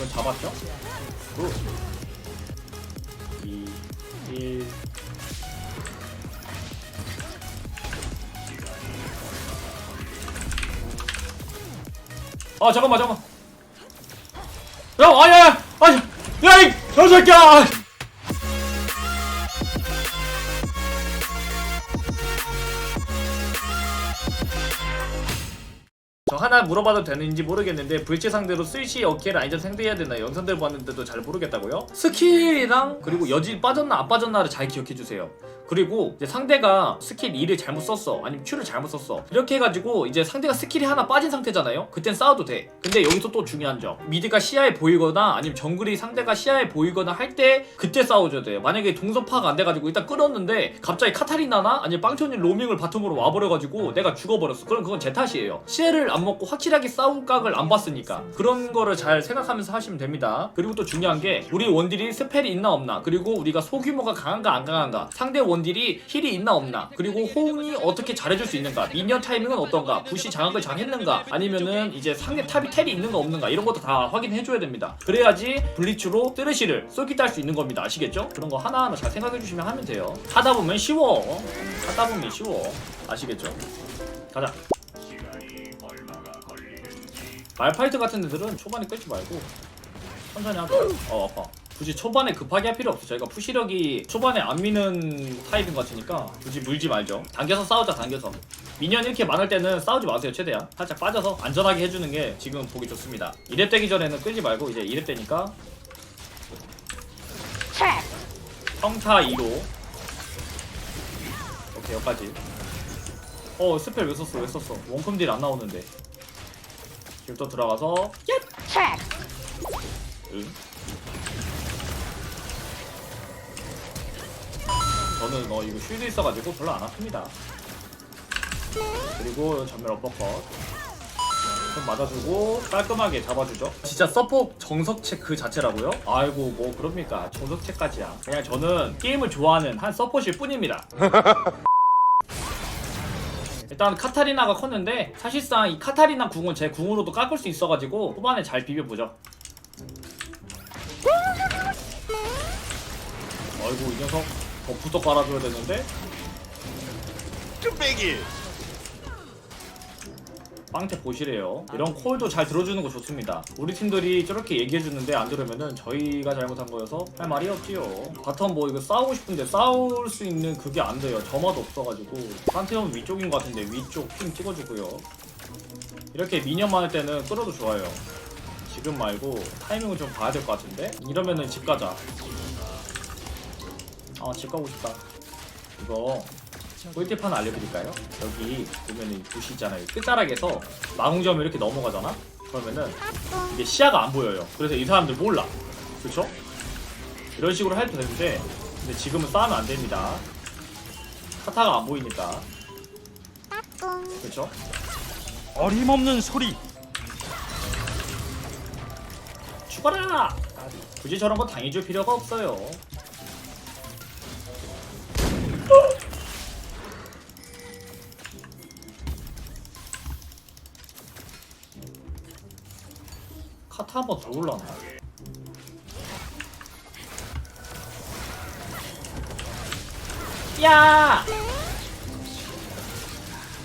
이건 잡았죠? 굿. 2, 1. 아 잠깐만 잠깐만 야 아야 아야 야이 개새끼야 하나 물어봐도 되는지 모르겠는데 불치 상대로 스위치 어깨를 아니전 상대해야 되나 영상들 봤는데도 잘 모르겠다고요? 스킬이랑 그리고 여지 빠졌나 안 빠졌나를 잘 기억해 주세요. 그리고 이제 상대가 스킬 2를 잘못 썼어. 아니면 Q를 잘못 썼어. 이렇게 해가지고 이제 상대가 스킬이 하나 빠진 상태잖아요? 그땐 싸워도 돼. 근데 여기서 또 중요한 점. 미드가 시야에 보이거나 아니면 정글이 상대가 시야에 보이거나 할 때 그때 싸워줘야 돼요. 만약에 동선 파악 안 돼가지고 일단 끌었는데 갑자기 카타리나나 아니면 빵천이 로밍을 바텀으로 와버려가지고 내가 죽어버렸어. 그럼 그건 제 탓이에요. 시야를 안 먹고 확실하게 싸운 각을 안 봤으니까. 그런 거를 잘 생각하면서 하시면 됩니다. 그리고 또 중요한 게 우리 원딜이 스펠이 있나 없나. 그리고 우리가 소규모가 강한가 안 강한가. 상대 원 딜이 힐이 있나 없나. 그리고 호응이 어떻게 잘해줄 수 있는가. 미니언 타이밍은 어떤가. 부시 장악을 잘 했는가. 아니면은 이제 상대 탑이 텔이 있는가 없는가. 이런 것도 다 확인해줘야 됩니다. 그래야지 블리츠로 쓰레쉬를 쏠기 딸 수 있는 겁니다. 아시겠죠? 그런 거 하나하나 잘 생각해주시면 하면 돼요. 하다 보면 쉬워. 하다 보면 쉬워. 아시겠죠? 가자. 말파이트 같은 데들은 초반에 끌지 말고 천천히 하자. 어 아파 굳이 초반에 급하게 할 필요 없어. 저희가 푸시력이 초반에 안 미는 타입인 것 같으니까 굳이 물지 말죠. 당겨서 싸우자 당겨서. 미니언 이렇게 많을 때는 싸우지 마세요 최대한. 살짝 빠져서 안전하게 해주는 게 지금 보기 좋습니다. 2렙 되기 전에는 끌지 말고 이제 2렙 되니까. 평타 2로. 오케이 여기까지. 어 스펠 왜 썼어 왜 썼어? 원컴 딜 안 나오는데. 지금 또 들어가서. 응? 저는 어 이거 쉴드 있어가지고 별로 안 아픕니다. 그리고 전멸 어퍼컷. 좀 맞아주고 깔끔하게 잡아주죠. 진짜 서포 정석체 그 자체라고요? 아이고 뭐 그럽니까? 정석체까지야. 그냥 저는 게임을 좋아하는 한 서포실 뿐입니다. 일단 카타리나가 컸는데 사실상 이 카타리나 궁은 제 궁으로도 깎을 수 있어가지고 후반에 잘 비벼보죠. 아이고 이 녀석 버프도 깔아줘야 되는데. 뚝배기. 빵태 보시래요. 이런 콜도 잘 들어주는 거 좋습니다. 우리 팀들이 저렇게 얘기해주는데 안 들으면은 저희가 잘못한 거여서 할 말이 없지요. 바텀 뭐 이거 싸우고 싶은데 싸울 수 있는 그게 안 돼요. 점화도 없어가지고. 판테온 위쪽인 것 같은데 위쪽 핑 찍어주고요. 이렇게 미니언 많을 때는 끌어도 좋아요. 지금 말고 타이밍을 좀 봐야 될 것 같은데? 이러면은 집 가자 아집 가고 싶다 이거 꿀팁 하나 알려드릴까요? 여기 보면은 이 부시 있잖아요. 끝자락에서 망우점 이렇게 넘어가잖아? 그러면은 이게 시야가 안 보여요. 그래서 이 사람들 몰라. 그쵸? 이런 식으로 해도 되는데 근데 지금은 싸우면 안 됩니다. 카타가 안 보이니까. 그쵸? 어림없는 소리 죽어라! 굳이 저런 거 당해줄 필요가 없어요. 카타 한번 더 올라왔나? 야!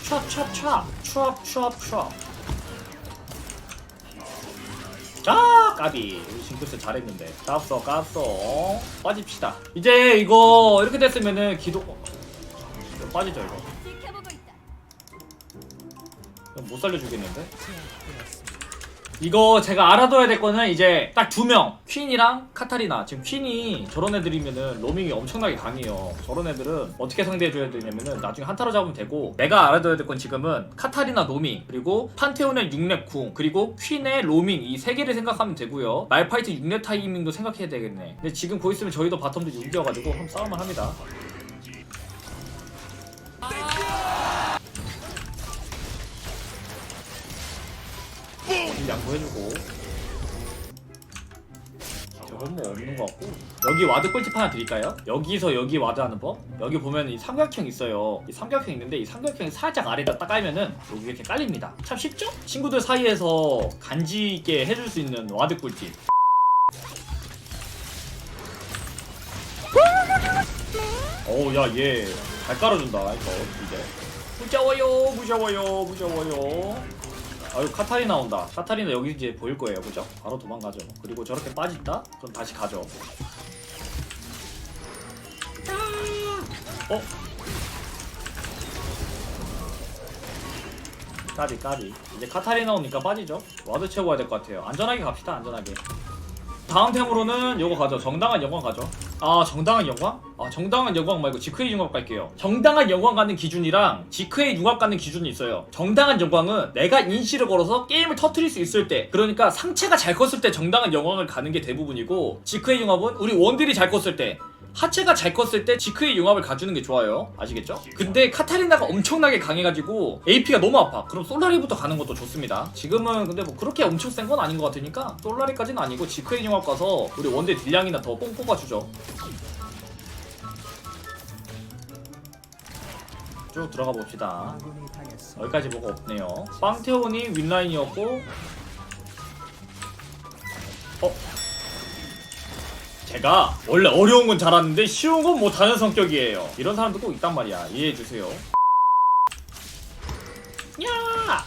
촥촥촥 촥촥촥 아 까비. 징크스 잘했는데. 깝어 깝어. 빠집시다. 이제 이거 이렇게 됐으면은 기도 어, 빠지죠 이거. 못 살려주겠는데 이거 제가 알아둬야 될 거는 이제 딱 두 명. 퀸이랑 카타리나. 지금 퀸이 저런 애들이면은 로밍이 엄청나게 강해요. 저런 애들은 어떻게 상대해줘야 되냐면은 나중에 한타로 잡으면 되고 내가 알아둬야 될 건 지금은 카타리나 로밍 그리고 판테온의 6렙 궁 그리고 퀸의 로밍 이 세 개를 생각하면 되고요. 말파이트 6렙 타이밍도 생각해야 되겠네. 근데 지금 곧 있으면 저희도 바텀도 6이어가지고 한번 싸움을 합니다 좀 양보해주고. 저건 뭐 없는 것 같고. 여기 와드 꿀팁 하나 드릴까요? 여기서 여기 와드 하는 법? 여기 보면 이 삼각형 있어요. 이 삼각형 있는데 이 삼각형 살짝 아래다 딱 깔면은 여기 이렇게 깔립니다. 참 쉽죠? 친구들 사이에서 간지 있게 해줄 수 있는 와드 꿀팁. 어야얘 잘 깔아준다 이거 이제. 무서워요 무서워요 무서워요. 아유 카타리 나온다. 카타리나 여기 이제 보일 거예요. 그죠? 바로 도망가죠. 그리고 저렇게 빠진다? 그럼 다시 가죠. 어? 까비 까비. 이제 카타리 나오니까 빠지죠? 와드 가야 될 것 같아요. 안전하게 갑시다 안전하게. 다음 템으로는 요거 가죠. 정당한 영광 가죠 아 정당한 영광? 아 정당한 영광 말고 지크의 융합 갈게요 정당한 영광 가는 기준이랑 지크의 융합 가는 기준이 있어요 정당한 영광은 내가 인시를 걸어서 게임을 터트릴 수 있을 때 그러니까 상체가 잘 컸을 때 정당한 영광을 가는 게 대부분이고 지크의 융합은 우리 원딜이 잘 컸을 때 하체가 잘 컸을 때 지크의 융합을 가주는 게 좋아요. 아시겠죠? 근데 카타리나가 엄청나게 강해가지고 AP가 너무 아파. 그럼 솔라리부터 가는 것도 좋습니다. 지금은 근데 뭐 그렇게 엄청 센 건 아닌 것 같으니까 솔라리까지는 아니고 지크의 융합 가서 우리 원딜 딜량이나 더 뽕 뽑아주죠. 쭉 들어가 봅시다. 여기까지 뭐가 없네요. 빵테온이 윈라인이었고 어? 제가 원래 어려운 건 잘하는데 쉬운 건 못하는 성격이에요. 이런 사람도 꼭 있단 말이야. 이해해 주세요. 야!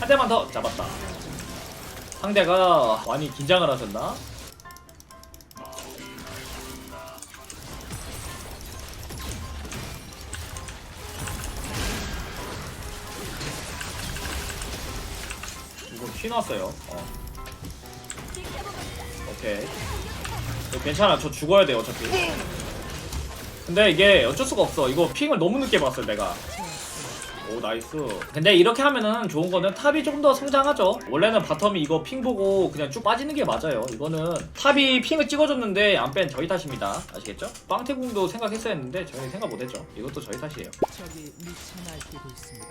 한 대만 더 잡았다. 상대가 많이 긴장을 하셨나? 이거 피 났어요. 어. 오케이. 괜찮아. 저 죽어야 돼요, 어차피. 근데 이게 어쩔 수가 없어. 이거 핑을 너무 늦게 봤어, 내가. 오, 나이스. 근데 이렇게 하면은 좋은 거는 탑이 좀 더 성장하죠. 원래는 바텀이 이거 핑 보고 그냥 쭉 빠지는 게 맞아요. 이거는 탑이 핑을 찍어줬는데 안 뺀 저희 탓입니다. 아시겠죠? 빵태궁도 생각했어야 했는데 저희 생각 못했죠. 이것도 저희 탓이에요. 적이 미쳐 날뛰고 있습니다.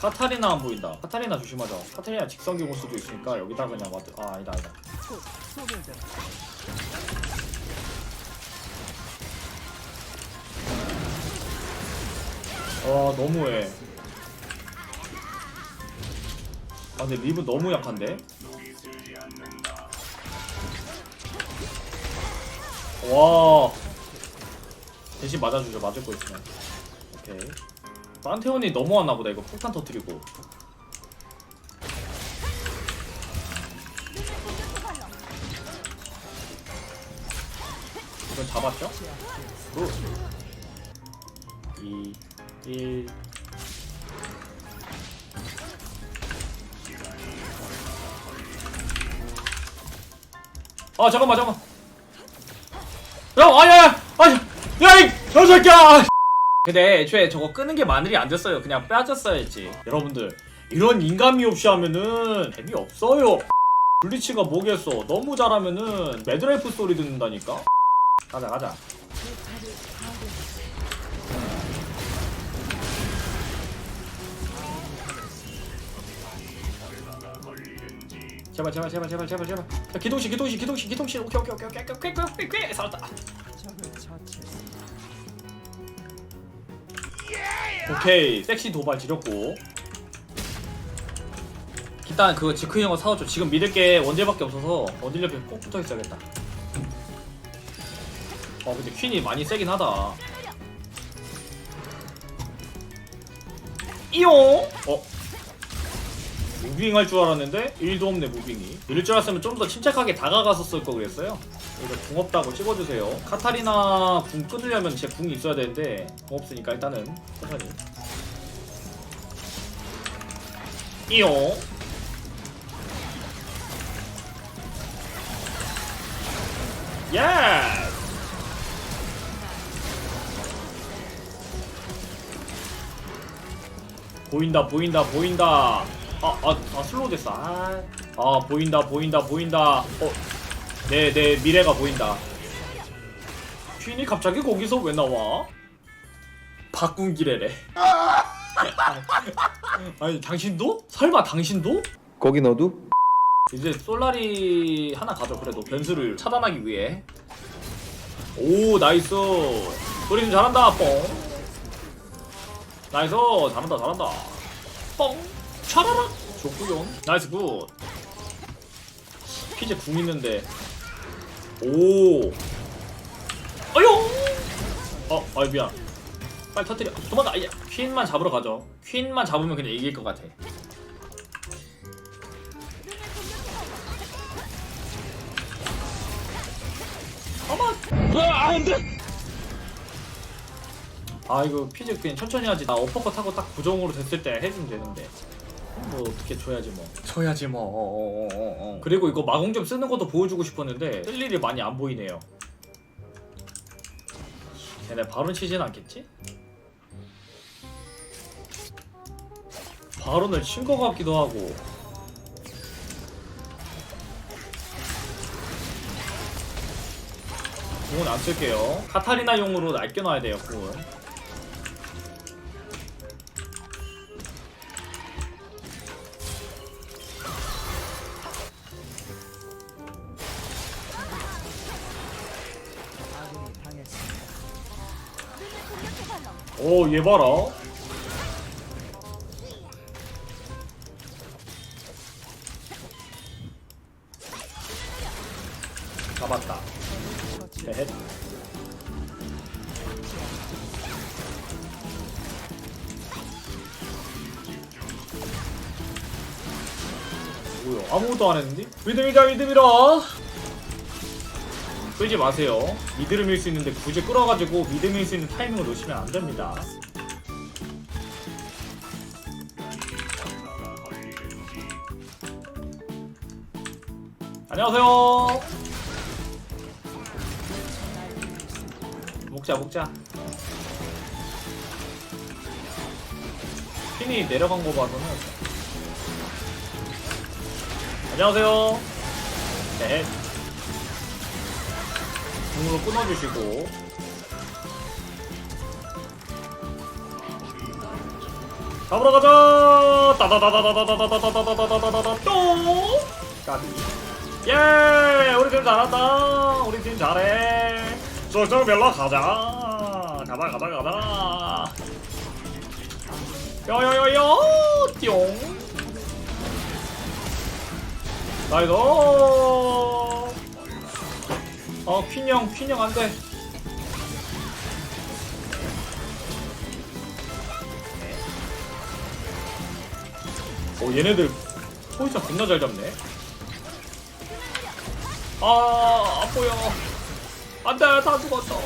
카타리나 안 보인다. 카타리나 조심하자. 카타리나 직성기 올 수도 있으니까 여기다 그냥 와드. 아, 아니다, 아니다. 곧 소멸됩니다. 아 너무해 아 근데 리브 너무 약한데? 와 대신 맞아주죠 맞을 거 있으면 오케이 판테온이 넘어왔나 보다. 이거 폭탄 터트리고. 이건 잡았죠? 굿 2 1 아 잠깐만 잠깐만. 야 아야 아야 야이 저 새끼야 근데 애초에 저거 끄는 게 마늘이 안 됐어요. 그냥 빠졌어야지. 여러분들 이런 인간미 없이 하면은 재미없어요. 블리치가 뭐겠어. 너무 잘하면은 매드라이프 소리 듣는다니까. 가자 가자. 제발 제발 제발 제발 제발 제발. 기동씨 기동씨 기동씨 기동씨 오케이 오케이 오케이 오케이 오케이 오케이 오케이 살았다. 오케이. 섹시 도발 지렸고. 일단 그거 지크 형을 사왔죠. 지금 믿을 게 원딜밖에 없어서 원딜 옆에 꼭 붙어 있어야겠다. 어 근데 퀸이 많이 세긴 하다. 이용! 어? 무빙 할 줄 알았는데 1도 없네 무빙이. 이럴 줄 알았으면 좀 더 침착하게 쓸거 그랬어요 이거 궁 없다고 찍어주세요. 카타리나 궁 끊으려면 제 궁이 있어야 되는데 궁 없으니까 일단은 천천히. 이용. 예스 보인다 보인다 보인다. 아아 아, 슬로우 됐어. 아, 아 보인다 보인다 보인다. 어 내 내 미래가 보인다. 퀸이 갑자기 거기서 왜 나와? 바꾼 기래래. 아니 당신도? 설마 당신도? 거기 너도? 이제 솔라리 하나 가져 그래도. 변수를 차단하기 위해. 오 나이스. 우리는 잘한다 뽕 나이스. 잘한다 잘한다. 뽕 차라라. 좋구요. 나이스 굿. 피제 궁 있는데 오. 어용. 어, 아이 미안. 빨리 터뜨려. 도망가. 아야. 퀸만 잡으러 가죠. 퀸만 잡으면 그냥 이길 것 같아. 아, 아, 이거 피즈 그냥 천천히 하지 나 어퍼컷 하고 딱 부정으로 됐을 때 해주면 되는데 뭐 어떻게 줘야지 뭐. 줘야지 뭐. 어, 어, 어, 어. 그리고 이거 마공 좀 쓰는 것도 보여주고 싶었는데 쓸 일이 많이 안 보이네요. 걔네 바론 치진 않겠지? 바론을 친 것 같기도 하고. 궁은 안 쓸게요. 카타리나 용으로 날겨놔야 돼요 궁은 오, 얘 봐라. 잡았다. 네. 뭐야? 아무것도 안 했는데? 믿음이다, 믿음이라. 끌지 마세요. 미드를 밀 수 있는데 굳이 끌어가지고 미드 밀 수 있는 타이밍을 놓치면 안 됩니다. 안녕하세요. 먹자 먹자. 힘이 내려간 거 봐서는 안녕하세요. 네. 중으로 끊어주시고 잡으러 가자 따다다다다다다다다다다다다다다 또 까비 예 우리 팀 잘한다 우리 팀 잘해 쏙쏙 별로 가자 가자 가자 가자 요요요요 띠용 나이스 어 퀸형 퀸형 안돼. 오 얘네들 포지션 겁나 잘 잡네. 아 안보여. 안돼 다 죽었어.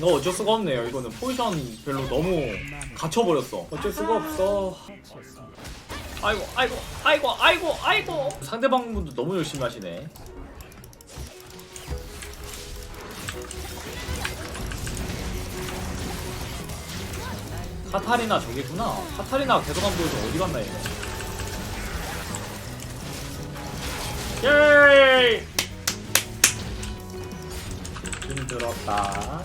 너 어쩔 수가 없네요. 이거는 포지션 별로 너무 갇혀버렸어. 어쩔 수가 없어. 아이고 아이고 아이고 아이고 아이고. 상대방 분도 너무 열심히 하시네 카타리나 저기구나. 카타리나 계속 안 보여서 어디 갔나 얘네? 예이! 힘들었다.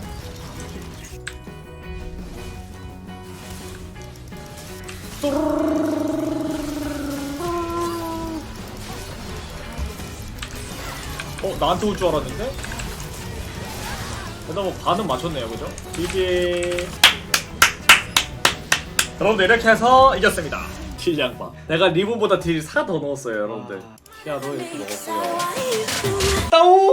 어 나한테 올 줄 알았는데? 그래도 뭐 반은 맞췄네요 그죠? GG 여러분들 이렇게 해서 이겼습니다. 딜량바 내가 리본보다 딜 4 더 넣었어요 여러분들. 시야도 이렇게 먹었고요. 따오